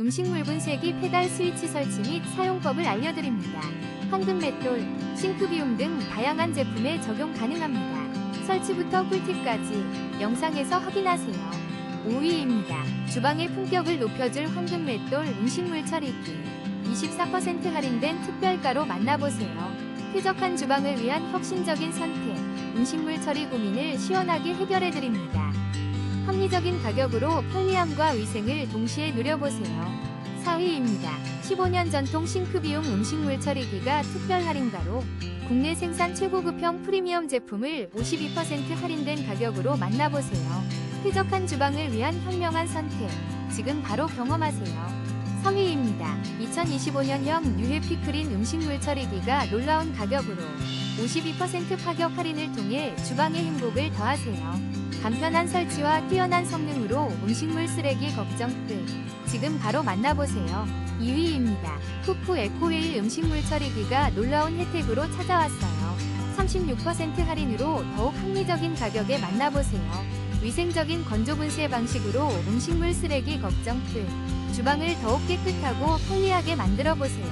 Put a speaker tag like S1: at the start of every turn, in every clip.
S1: 음식물 분쇄기 페달 스위치 설치 및 사용법을 알려드립니다. 황금 맷돌, 싱크 비움 등 다양한 제품에 적용 가능합니다. 설치부터 꿀팁까지 영상에서 확인하세요. 5위입니다. 주방의 품격을 높여줄 황금 맷돌 음식물 처리기. 24% 할인된 특별가로 만나보세요. 쾌적한 주방을 위한 혁신적인 선택. 음식물 처리 고민을 시원하게 해결해드립니다. 합리적인 가격으로 편리함과 위생을 동시에 누려보세요. 4위입니다. 15년 전통 싱크비용 음식물 처리기가 특별 할인가로 국내 생산 최고급형 프리미엄 제품을 52% 할인된 가격으로 만나보세요. 쾌적한 주방을 위한 현명한 선택. 지금 바로 경험하세요. 3위입니다. 2025년형 뉴해 피크린 음식물 처리기가 놀라운 가격으로 52% 파격 할인을 통해 주방의 행복을 더하세요. 간편한 설치와 뛰어난 성능으로 음식물 쓰레기 걱정 끝. 지금 바로 만나보세요. 2위입니다. 쿠쿠 에코웨일 음식물 처리기가 놀라운 혜택으로 찾아왔어요. 36% 할인으로 더욱 합리적인 가격에 만나보세요. 위생적인 건조 분쇄 방식으로 음식물 쓰레기 걱정 끝. 주방을 더욱 깨끗하고 편리하게 만들어 보세요.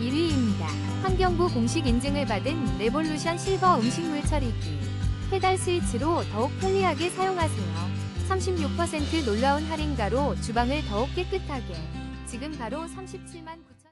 S1: 1위입니다. 환경부 공식 인증을 받은 레볼루션 실버 음식물 처리기. 페달 스위치로 더욱 편리하게 사용하세요. 36% 놀라운 할인가로 주방을 더욱 깨끗하게. 지금 바로 37만 9천